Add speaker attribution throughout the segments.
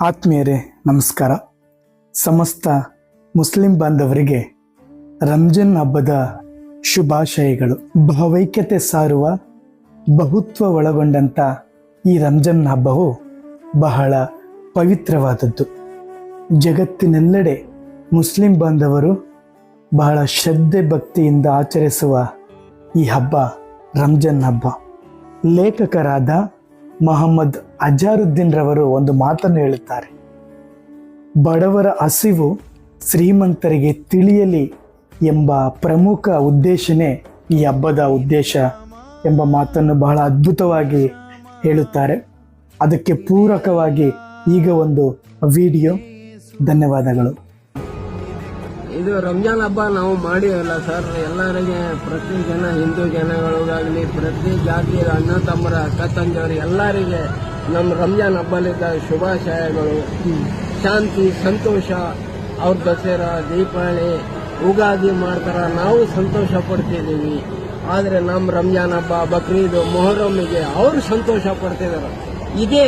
Speaker 1: ಆತ್ಮೀಯರೇ, ನಮಸ್ಕಾರ. ಸಮಸ್ತ ಮುಸ್ಲಿಂ ಬಾಂಧವರಿಗೆ ರಂಜಾನ್ ಹಬ್ಬದ ಶುಭಾಶಯಗಳು. ಭಾವೈಕ್ಯತೆ ಸಾರುವ ಬಹುತ್ವ ಒಳಗೊಂಡಂಥ ಈ ರಂಜಾನ್ ಹಬ್ಬವು ಬಹಳ ಪವಿತ್ರವಾದದ್ದು. ಜಗತ್ತಿನೆಲ್ಲೆಡೆ ಮುಸ್ಲಿಂ ಬಾಂಧವರು ಬಹಳ ಶ್ರದ್ಧೆ ಭಕ್ತಿಯಿಂದ ಆಚರಿಸುವ ಈ ಹಬ್ಬ ರಂಜಾನ್ ಹಬ್ಬ. ಲೇಖಕರಾದ ಮೊಹಮ್ಮದ್ ಅಜಾರುದ್ದೀನ್ ರವರು ಒಂದು ಮಾತನ್ನು ಹೇಳುತ್ತಾರೆ. ಬಡವರ ಹಸಿವು ಶ್ರೀಮಂತರಿಗೆ ತಿಳಿಯಲಿ ಎಂಬ ಪ್ರಮುಖ ಉದ್ದೇಶನೇ ಈ ಹಬ್ಬದ ಉದ್ದೇಶ ಎಂಬ ಮಾತನ್ನು ಬಹಳ ಅದ್ಭುತವಾಗಿ ಹೇಳುತ್ತಾರೆ. ಅದಕ್ಕೆ ಪೂರಕವಾಗಿ ಈಗ ಒಂದು ವಿಡಿಯೋ. ಧನ್ಯವಾದಗಳು.
Speaker 2: ಇದು ರಂಜಾನ್ ಹಬ್ಬ ನಾವು ಮಾಡಿವಲ್ಲ ಸರ್. ಎಲ್ಲರಿಗೆ ಪ್ರತಿ ಜನ, ಹಿಂದೂ ಜನಗಳಿಗಾಗಲಿ, ಪ್ರತಿ ಜಾತಿಯ ಅಣ್ಣ ತಮ್ಮರ, ಅಕ್ಕ ತಂದೆಯವರು ಎಲ್ಲರಿಗೆ ನಮ್ಮ ರಂಜಾನ್ ಹಬ್ಬಲಿದ್ದ ಶುಭಾಶಯಗಳು. ಶಾಂತಿ, ಸಂತೋಷ, ಅವ್ರ ದಸರಾ, ದೀಪಾವಳಿ, ಉಗಾದಿ ಮಾಡ್ತಾರ. ನಾವು ಸಂತೋಷ ಪಡ್ತಿದ್ದೀವಿ. ಆದರೆ ನಮ್ಮ ರಂಜಾನ್ ಹಬ್ಬ, ಬಕ್ರೀದ್ ಮೊಹರಮ್ಮಿಗೆ ಅವರು ಸಂತೋಷ ಪಡ್ತಿದ್ದಾರೆ ಇದೇ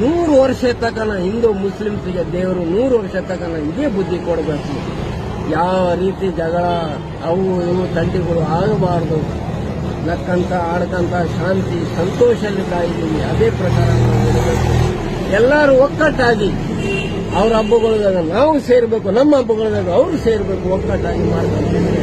Speaker 2: ನೂರು ವರ್ಷ ತಕನ ಹಿಂದೂ ಮುಸ್ಲಿಮ್ಸ್ಗೆ ದೇವರು ನೂರು ವರ್ಷ ತಕನ ಇದೇ ಬುದ್ಧಿ ಕೊಡಬೇಕು. ಯಾವ ರೀತಿ ಜಗಳ ಅವು ಇವು ತಂಡಿಗಳು ಆಗಬಾರ್ದು. ನಕ್ಕಂತ, ಆಡ್ಕಂತ ಶಾಂತಿ ಸಂತೋಷದಿಂದ ಇದ್ದೀವಿ ಅದೇ ಪ್ರಕಾರ ಎಲ್ಲರೂ ಒಕ್ಕಟ್ಟಾಗಿ ಅವ್ರ ಹಬ್ಬಗಳದಾಗ ನಾವು ಸೇರಬೇಕು, ನಮ್ಮ ಹಬ್ಬಗಳದಾಗ ಅವರು ಸೇರಬೇಕು ಒಕ್ಕಟ್ಟಾಗಿ ಮಾಡ್ಕೊಂತಿದ್ರೆ.